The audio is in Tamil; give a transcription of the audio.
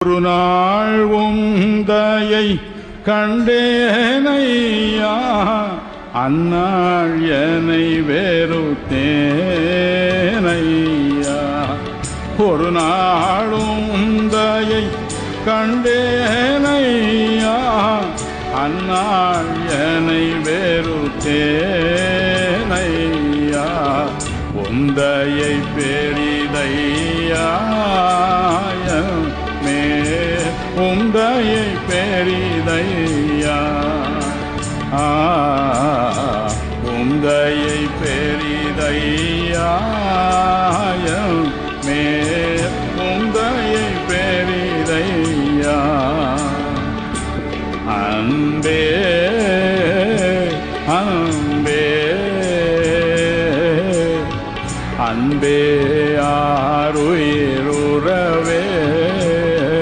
ஒரு நாள் உந்தையை கண்டேனையா அந்நாள் என்னை வேறுத்தேனையா ஒரு நாள் உந்தையை கண்டேனையா அந்நாள் என்னை வேறுத்தேனையா உந்தையை பெரிதையா உந்தையை பெரிதையா? உந்தையை பெரிதையா? மே உந்தையை பெரிதையா? அன்பே அன்பே அன்பே ஆ